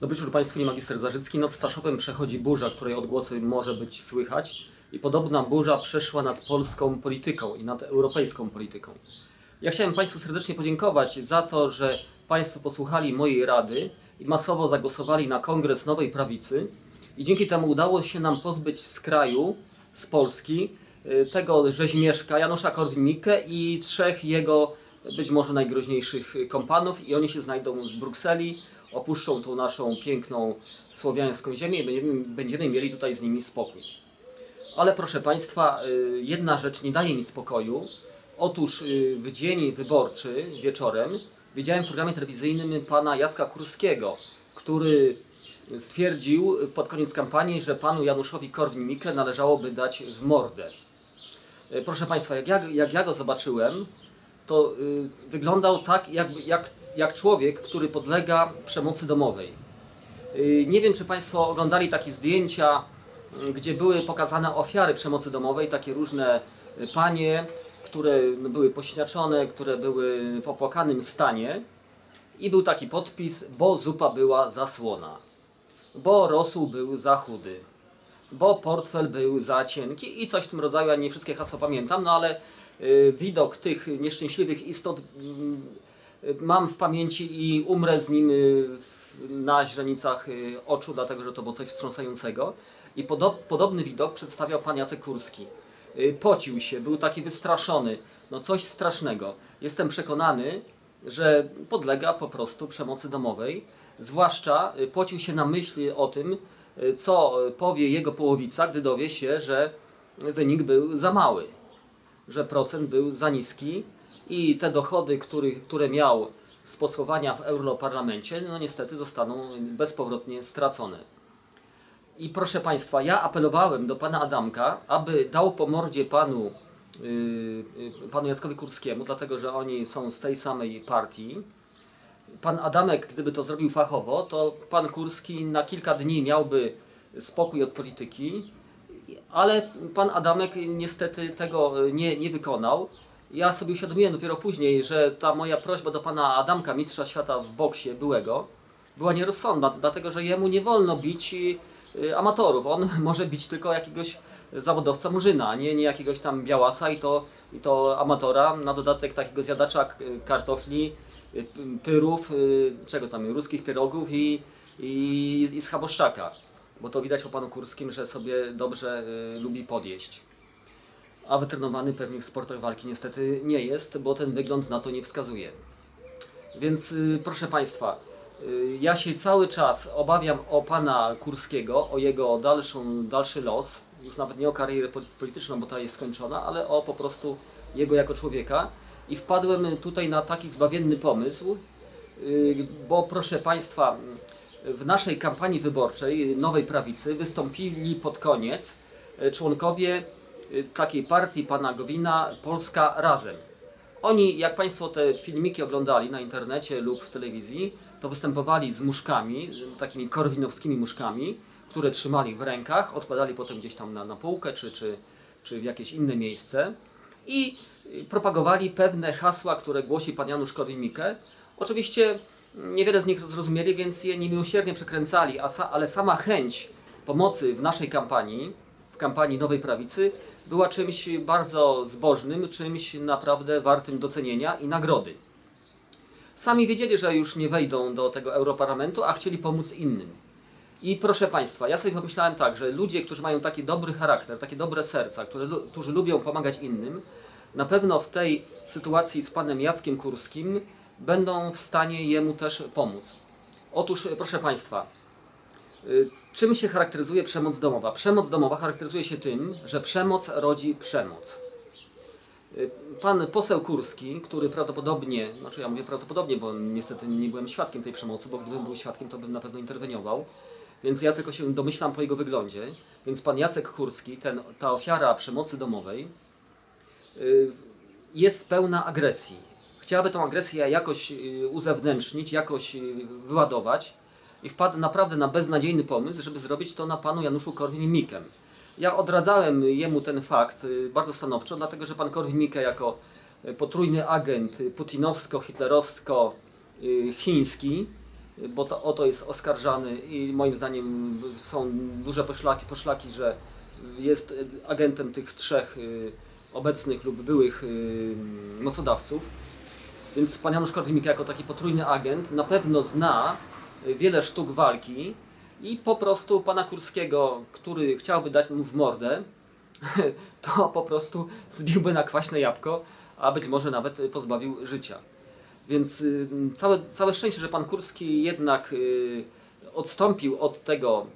Dobry wieczór Państwu, magister Zarzycki. Nad Staszowem przechodzi burza, której odgłosy może być słychać. I podobna burza przeszła nad polską polityką i nad europejską polityką. Ja chciałem Państwu serdecznie podziękować za to, że Państwo posłuchali mojej rady i masowo zagłosowali na Kongres Nowej Prawicy. I dzięki temu udało się nam pozbyć z kraju, z Polski, y, tego rzeźmieszka Janusza Korwin-Mikke i trzech jego być może najgroźniejszych kompanów i oni się znajdą w Brukseli, opuszczą tą naszą piękną słowiańską ziemię i będziemy, będziemy mieli tutaj z nimi spokój. Ale proszę Państwa, y, jedna rzecz nie daje mi spokoju. Otóż y, w dzień wyborczy wieczorem widziałem w programie telewizyjnym pana Jacka Kurskiego, który stwierdził pod koniec kampanii, że panu Januszowi Korwin-Mikke należałoby dać w mordę. Y, Proszę Państwa, jak ja, jak ja go zobaczyłem, to y, wyglądał tak, jak, jak, jak człowiek, który podlega przemocy domowej. Y, Nie wiem, czy Państwo oglądali takie zdjęcia, y, gdzie były pokazane ofiary przemocy domowej, takie różne y, panie, które no, były pośniaczone, które były w opłakanym stanie. I był taki podpis, bo zupa była za słona, bo rosół był za chudy, bo portfel był za cienki i coś w tym rodzaju, ja nie wszystkie hasła pamiętam, no ale widok tych nieszczęśliwych istot mm, mam w pamięci i umrę z nim y, na źrenicach y, oczu, dlatego że to było coś wstrząsającego. I podo podobny widok przedstawiał pan Jacek Kurski. Y, Pocił się, był taki wystraszony, no coś strasznego. Jestem przekonany, że podlega po prostu przemocy domowej. Zwłaszcza pocił się na myśli o tym, co powie jego połowica, gdy dowie się, że wynik był za mały, że procent był za niski i te dochody, który, które miał z posłowania w Europarlamencie, no niestety zostaną bezpowrotnie stracone. I proszę Państwa, ja apelowałem do pana Adamka, aby dał po mordzie panu, yy, yy, panu Jackowi Kurskiemu, dlatego że oni są z tej samej partii. Pan Adamek, gdyby to zrobił fachowo, to pan Kurski na kilka dni miałby spokój od polityki, ale pan Adamek niestety tego y, nie, nie wykonał. Ja sobie uświadomiłem dopiero później, że ta moja prośba do pana Adamka, mistrza świata w boksie byłego, była nierozsądna, dlatego że jemu nie wolno bić y, amatorów. On może bić tylko jakiegoś zawodowca murzyna, nie, nie jakiegoś tam białasa i to, i to amatora, na dodatek takiego zjadacza kartofli, y, pyrów, y, czego tam, ruskich pierogów i, i, i schaboszczaka. Bo to widać po panu Kurskim, że sobie dobrze y, lubi podjeść. A wytrenowany pewnie w sportach walki niestety nie jest, bo ten wygląd na to nie wskazuje. Więc y, proszę Państwa, y, ja się cały czas obawiam o pana Kurskiego, o jego dalszą, dalszy los, już nawet nie o karierę po- polityczną, bo ta jest skończona, ale o po prostu jego jako człowieka. I wpadłem tutaj na taki zbawienny pomysł, y, bo proszę Państwa, w naszej kampanii wyborczej Nowej Prawicy wystąpili pod koniec członkowie takiej partii pana Gowina Polska Razem. Oni, jak Państwo te filmiki oglądali na internecie lub w telewizji, to występowali z muszkami, y, takimi korwinowskimi muszkami, które trzymali w rękach, odkładali potem gdzieś tam na, na półkę czy, czy, czy w jakieś inne miejsce i y, propagowali pewne hasła, które głosi pan Janusz Korwin-Mikke. Oczywiście niewiele z nich zrozumieli, więc je niemiłosiernie przekręcali, a sa, ale sama chęć pomocy w naszej kampanii, kampanii Nowej Prawicy, była czymś bardzo zbożnym, czymś naprawdę wartym docenienia i nagrody. Sami wiedzieli, że już nie wejdą do tego Europarlamentu, a chcieli pomóc innym. I proszę Państwa, ja sobie pomyślałem tak, że ludzie, którzy mają taki dobry charakter, takie dobre serca, którzy lubią pomagać innym, na pewno w tej sytuacji z panem Jackiem Kurskim będą w stanie jemu też pomóc. Otóż, proszę Państwa, czym się charakteryzuje przemoc domowa? Przemoc domowa charakteryzuje się tym, że przemoc rodzi przemoc. Y, Pan poseł Kurski, który prawdopodobnie, znaczy ja mówię prawdopodobnie, bo niestety nie byłem świadkiem tej przemocy, bo gdybym był świadkiem, to bym na pewno interweniował, więc ja tylko się domyślam po jego wyglądzie. Więc pan Jacek Kurski, ten, ta ofiara przemocy domowej, y, jest pełna agresji. Chciałaby tą agresję jakoś y, uzewnętrznić, jakoś y, wyładować i wpadł naprawdę na beznadziejny pomysł, żeby zrobić to na panu Januszu Korwin-Mikkem. Ja odradzałem jemu ten fakt y, bardzo stanowczo, dlatego że pan Korwin-Mikke jako y, potrójny agent putinowsko-hitlerowsko-chiński y, bo to, o to jest oskarżany i moim zdaniem są duże poszlaki, poszlaki że jest agentem tych trzech obecnych lub byłych mocodawców. Więc pan Janusz Korwin-Mikke jako taki potrójny agent na pewno zna wiele sztuk walki i po prostu pana Kurskiego, który chciałby dać mu w mordę, to po prostu zbiłby na kwaśne jabłko, a być może nawet pozbawił życia. Więc y, całe, całe szczęście, że pan Kurski jednak y, odstąpił od tego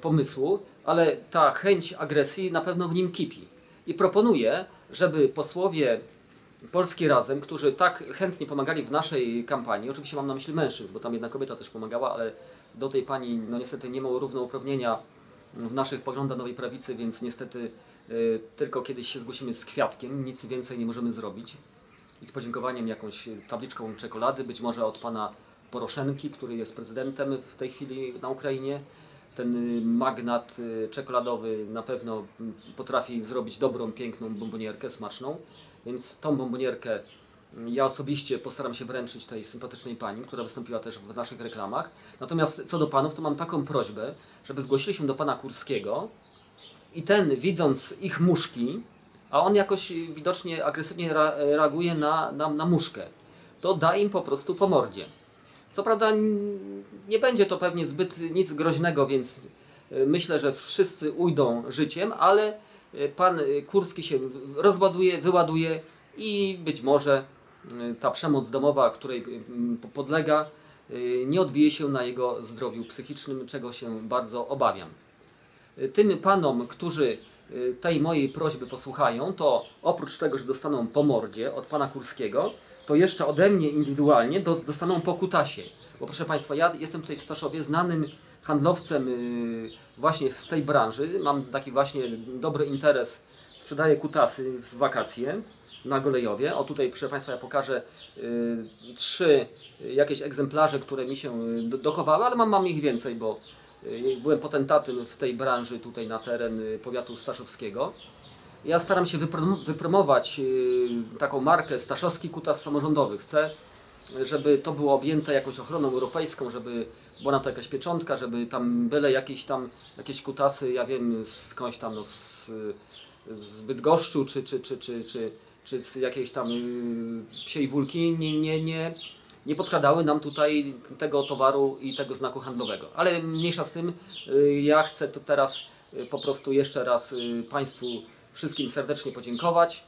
pomysłu, ale ta chęć agresji na pewno w nim kipi. I proponuję, żeby posłowie Polski Razem, którzy tak chętnie pomagali w naszej kampanii, oczywiście mam na myśli mężczyzn, bo tam jedna kobieta też pomagała, ale do tej pani no niestety nie ma równouprawnienia w naszych poglądach Nowej Prawicy, więc niestety y, tylko kiedyś się zgłosimy z kwiatkiem, nic więcej nie możemy zrobić. I z podziękowaniem jakąś tabliczką czekolady, być może od pana Poroszenki, który jest prezydentem w tej chwili na Ukrainie. Ten y, magnat y, czekoladowy na pewno potrafi zrobić dobrą, piękną bombonierkę, smaczną. Więc tą bombonierkę ja osobiście postaram się wręczyć tej sympatycznej pani, która wystąpiła też w naszych reklamach. Natomiast co do panów, to mam taką prośbę, żeby zgłosili się do pana Kurskiego i ten, widząc ich muszki, a on jakoś widocznie agresywnie reaguje na, na, na muszkę, to da im po prostu po mordzie. Co prawda nie będzie to pewnie zbyt nic groźnego, więc y, myślę, że wszyscy ujdą życiem, ale pan y, Kurski się rozładuje, wyładuje i być może y, ta przemoc domowa, której y, podlega, y, nie odbije się na jego zdrowiu psychicznym, czego się bardzo obawiam. Y, Tym panom, którzy y, tej mojej prośby posłuchają, to oprócz tego, że dostaną po mordzie od pana Kurskiego, to jeszcze ode mnie indywidualnie do, dostaną po kutasie. Bo proszę Państwa, ja jestem tutaj w Staszowie znanym handlowcem y, właśnie z tej branży. Mam taki właśnie dobry interes. Sprzedaję kutasy w wakacje na Golejowie. O tutaj proszę Państwa ja pokażę y, trzy jakieś egzemplarze, które mi się y, do- dochowały, ale mam, mam ich więcej, bo y, byłem potentatem w tej branży tutaj na teren y, powiatu staszowskiego. Ja staram się wyprom- wypromować y, taką markę Staszowski Kutas Samorządowy. Chcę, żeby to było objęte jakąś ochroną europejską, żeby była na to jakaś pieczątka, żeby tam byle jakieś tam jakieś kutasy, ja wiem skądś tam no, z, z Bydgoszczu czy, czy, czy, czy, czy, czy z jakiejś tam y, psiej wólki nie, nie, nie, nie podkradały nam tutaj tego towaru i tego znaku handlowego. Ale mniejsza z tym, y, ja chcę to teraz y, po prostu jeszcze raz Państwu wszystkim serdecznie podziękować,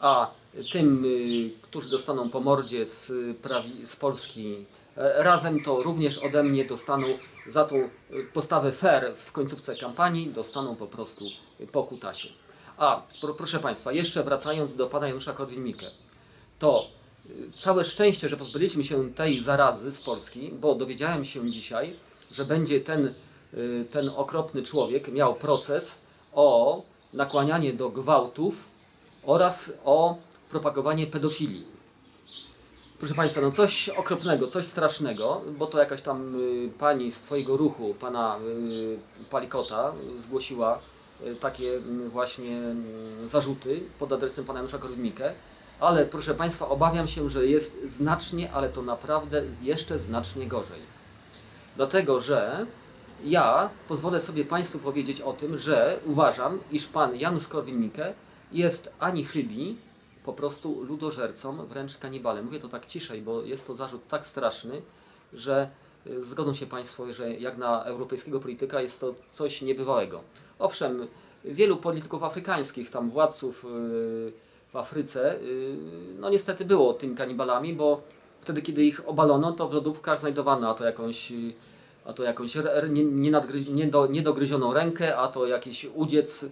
a tym, y, którzy dostaną po mordzie z, prawi, z Polski e, razem, to również ode mnie dostaną za tą y, postawę fair w końcówce kampanii, dostaną po prostu y, po kutasie. A, pro, proszę Państwa, jeszcze wracając do Pana Janusza Korwin-Mikke, to y, całe szczęście, że pozbyliśmy się tej zarazy z Polski, bo dowiedziałem się dzisiaj, że będzie ten, y, ten okropny człowiek miał proces o nakłanianie do gwałtów oraz o propagowanie pedofilii. Proszę Państwa, no coś okropnego, coś strasznego, bo to jakaś tam y, pani z Twojego ruchu, pana y, Palikota, y, zgłosiła y, takie y, właśnie y, zarzuty pod adresem pana Janusza Korwin-Mikke, ale proszę Państwa, obawiam się, że jest znacznie, ale to naprawdę jeszcze znacznie gorzej. Dlatego, że ja pozwolę sobie Państwu powiedzieć o tym, że uważam, iż pan Janusz Korwin-Mikke jest ani chybi, po prostu ludożercą, wręcz kanibalem. Mówię to tak ciszej, bo jest to zarzut tak straszny, że y, zgodzą się Państwo, że jak na europejskiego polityka jest to coś niebywałego. Owszem, wielu polityków afrykańskich, tam władców y, w Afryce, y, no niestety było tymi kanibalami, bo wtedy, kiedy ich obalono, to w lodówkach znajdowano a to jakąś, a to jakąś niedogryzioną rękę, a to jakiś udziec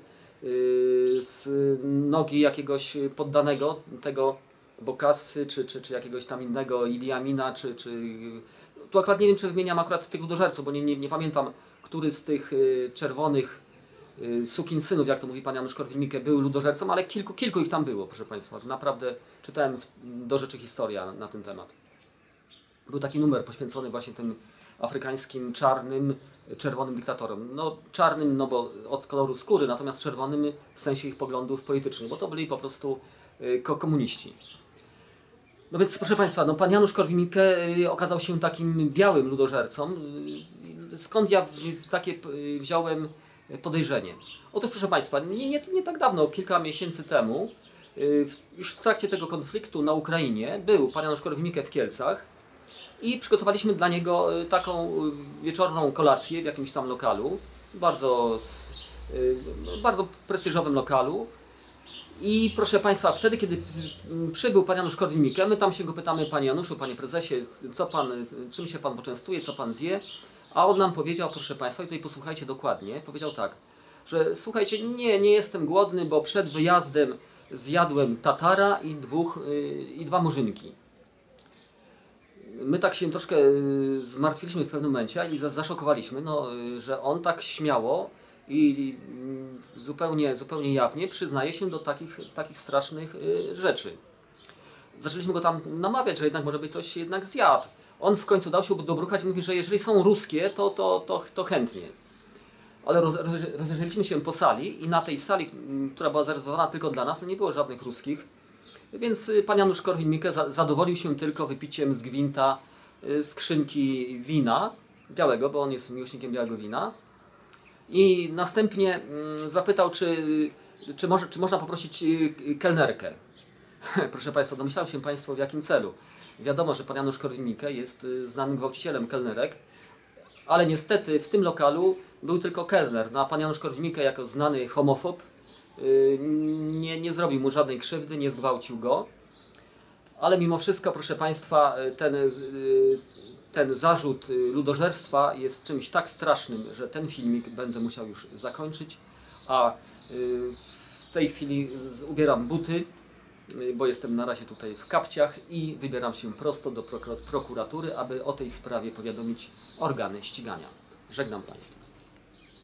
z nogi jakiegoś poddanego tego Bokasy, czy, czy, czy jakiegoś tam innego Idi Amina, czy, czy... Tu akurat nie wiem, czy wymieniam akurat tych ludożerców, bo nie, nie, nie pamiętam, który z tych y, czerwonych y, sukinsynów, jak to mówi pan Janusz Korwin-Mikke, był ludożercą, ale kilku, kilku ich tam było, proszę Państwa. Naprawdę czytałem do rzeczy historia na, na ten temat. Był taki numer poświęcony właśnie tym afrykańskim, czarnym, czerwonym dyktatorom. No czarnym, no bo od koloru skóry, natomiast czerwonym w sensie ich poglądów politycznych, bo to byli po prostu y, ko- komuniści. No więc proszę Państwa, no pan Janusz Korwin-Mikke y, okazał się takim białym ludożercą. Y, Skąd ja takie wziąłem podejrzenie? Otóż proszę Państwa, nie, nie, nie tak dawno, kilka miesięcy temu, już w trakcie tego konfliktu na Ukrainie, był pan Janusz Korwin-Mikke w Kielcach i przygotowaliśmy dla niego y, taką y, wieczorną kolację w jakimś tam lokalu, bardzo, y, bardzo prestiżowym lokalu. I proszę Państwa, wtedy kiedy mm, przybył Pan Janusz Korwin-Mikke, my tam się go pytamy, Panie Januszu, Panie Prezesie, co Pan, czym się Pan poczęstuje, co Pan zje? A on nam powiedział, proszę Państwa, i tutaj posłuchajcie dokładnie, powiedział tak, że słuchajcie, nie, nie jestem głodny, bo przed wyjazdem zjadłem tatara i, dwóch, i dwa murzynki. My tak się troszkę y, zmartwiliśmy w pewnym momencie i za- zaszokowaliśmy, no, y, że on tak śmiało i mm, zupełnie, zupełnie jawnie przyznaje się do takich, takich strasznych y, rzeczy. Zaczęliśmy go tam namawiać, że jednak może być coś jednak zjadł. On w końcu dał się dobruchać i mówi, że jeżeli są ruskie, to, to, to, to chętnie. Ale roz, roz, rozejrzeliśmy się po sali i na tej sali, która była zarezerwowana tylko dla nas, no nie było żadnych ruskich. Więc y, pan Janusz Korwin-Mikke za, zadowolił się tylko wypiciem z gwinta y, skrzynki wina białego, bo on jest miłośnikiem białego wina. I następnie mm, zapytał, czy, czy, może, czy można poprosić y, kelnerkę. Proszę Państwa, domyślają się Państwo w jakim celu. Wiadomo, że pan Janusz Korwin-Mikke jest y, znanym gwałcicielem kelnerek, ale niestety w tym lokalu był tylko kelner. No a pan Janusz Korwin-Mikke jako znany homofob y, nie, nie zrobił mu żadnej krzywdy, nie zgwałcił go. Ale mimo wszystko, proszę Państwa, y, ten, y, ten zarzut ludożerstwa jest czymś tak strasznym, że ten filmik będę musiał już zakończyć, a w tej chwili ubieram buty, bo jestem na razie tutaj w kapciach i wybieram się prosto do prokura- prokuratury, aby o tej sprawie powiadomić organy ścigania. Żegnam Państwa.